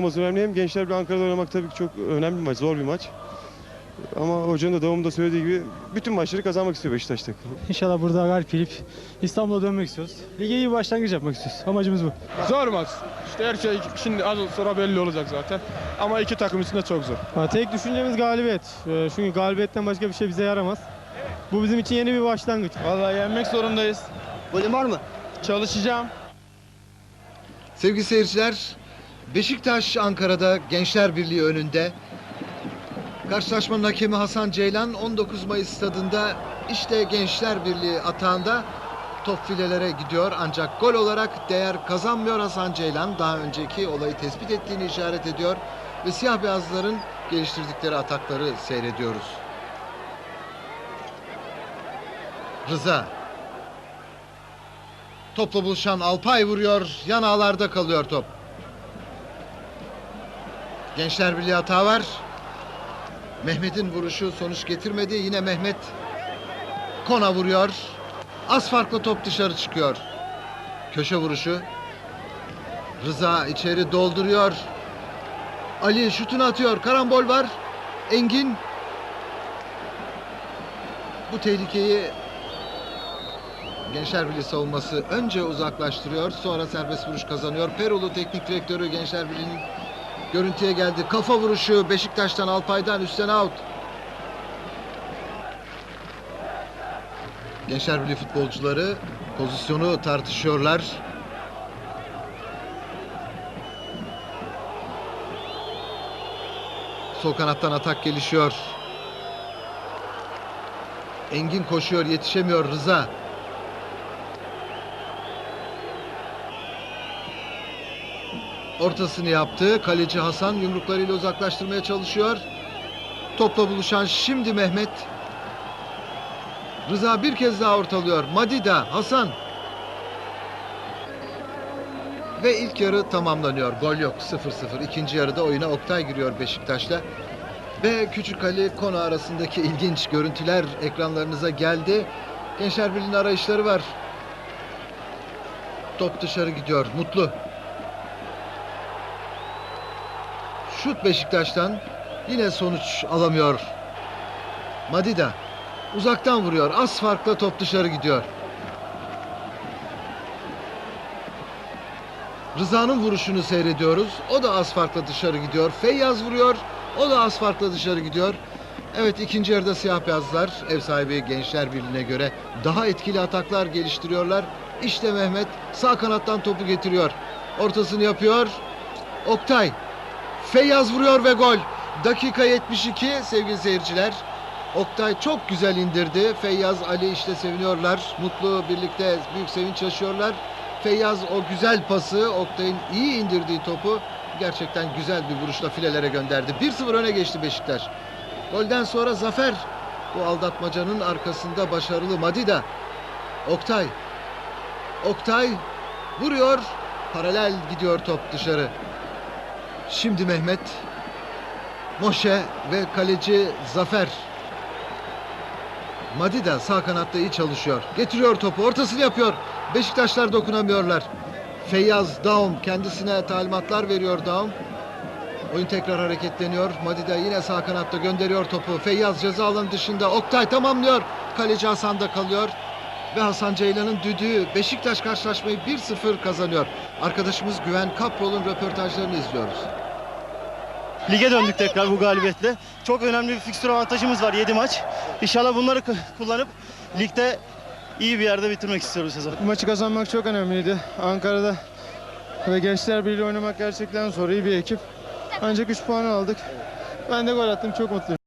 olması önemli. Hem gençler bir Ankara'da oynamak tabii ki çok önemli bir maç, zor bir maç. Ama hocanın da davamında söylediği gibi bütün maçları kazanmak istiyor Beşiktaş takımı. İnşallah burada galip gelip İstanbul'a dönmek istiyoruz. Lige iyi bir başlangıç yapmak istiyoruz. Amacımız bu. Zor maç. İşte her şey şimdi az sonra belli olacak zaten. Ama iki takım için de çok zor. Ha, tek düşüncemiz galibiyet. Ee, Çünkü galibiyetten başka bir şey bize yaramaz. Bu bizim için yeni bir başlangıç. Vallahi yenmek zorundayız. Golün var mı? Çalışacağım. Sevgili seyirciler, Beşiktaş Ankara'da Gençler Birliği önünde. Karşılaşmanın hakemi Hasan Ceylan 19 Mayıs stadında işte Gençler Birliği atağında top filelere gidiyor ancak gol olarak değer kazanmıyor Hasan Ceylan. Daha önceki olayı tespit ettiğini işaret ediyor ve siyah beyazların geliştirdikleri atakları seyrediyoruz. Rıza Topla buluşan Alpay vuruyor. Yan ağlarda kalıyor top. Gençler Birliği hata var. Mehmet'in vuruşu sonuç getirmedi. Yine Mehmet Kona vuruyor. Az farklı top dışarı çıkıyor. Köşe vuruşu. Rıza içeri dolduruyor. Ali şutunu atıyor. Karambol var. Engin bu tehlikeyi Gençler Birliği savunması önce uzaklaştırıyor. Sonra serbest vuruş kazanıyor. Perulu teknik direktörü Gençler Birliği'nin görüntüye geldi. Kafa vuruşu Beşiktaş'tan Alpay'dan üstten out. Gençler Birliği futbolcuları pozisyonu tartışıyorlar. Sol kanattan atak gelişiyor. Engin koşuyor, yetişemiyor Rıza. Ortasını yaptı. Kaleci Hasan yumruklarıyla uzaklaştırmaya çalışıyor. Topla buluşan şimdi Mehmet. Rıza bir kez daha ortalıyor. Madida, Hasan. Ve ilk yarı tamamlanıyor. Gol yok 0-0. İkinci yarıda oyuna Oktay giriyor Beşiktaş'la. Ve Küçük Ali konu arasındaki ilginç görüntüler ekranlarınıza geldi. Gençler Birliği'nin arayışları var. Top dışarı gidiyor. Mutlu. Şut Beşiktaş'tan yine sonuç alamıyor. Madida uzaktan vuruyor. Az farkla top dışarı gidiyor. Rıza'nın vuruşunu seyrediyoruz. O da az farkla dışarı gidiyor. Feyyaz vuruyor. O da az farkla dışarı gidiyor. Evet ikinci yarıda siyah beyazlar ev sahibi Gençler Birliği'ne göre daha etkili ataklar geliştiriyorlar. İşte Mehmet sağ kanattan topu getiriyor. Ortasını yapıyor. Oktay Feyyaz vuruyor ve gol. Dakika 72 sevgili seyirciler. Oktay çok güzel indirdi. Feyyaz Ali işte seviniyorlar. Mutlu birlikte büyük sevinç yaşıyorlar. Feyyaz o güzel pası Oktay'ın iyi indirdiği topu gerçekten güzel bir vuruşla filelere gönderdi. 1-0 öne geçti Beşiktaş. Golden sonra zafer. Bu aldatmacanın arkasında başarılı Madida. Oktay. Oktay vuruyor. Paralel gidiyor top dışarı. Şimdi Mehmet, Moşe ve kaleci Zafer. Madida sağ kanatta iyi çalışıyor. Getiriyor topu, ortasını yapıyor. Beşiktaşlar dokunamıyorlar. Feyyaz Daum kendisine talimatlar veriyor Daum. Oyun tekrar hareketleniyor. Madida yine sağ kanatta gönderiyor topu. Feyyaz ceza alanı dışında. Oktay tamamlıyor. Kaleci Hasan da kalıyor. Ve Hasan Ceylan'ın düdüğü Beşiktaş karşılaşmayı 1-0 kazanıyor. Arkadaşımız Güven Kaprol'un röportajlarını izliyoruz. Lige döndük tekrar bu galibiyetle. Çok önemli bir fikstür avantajımız var 7 maç. İnşallah bunları kullanıp ligde iyi bir yerde bitirmek istiyoruz sezon. Bu maçı kazanmak çok önemliydi. Ankara'da ve Gençler Birliği oynamak gerçekten zor. iyi bir ekip. Ancak 3 puan aldık. Ben de gol attım. Çok mutluyum.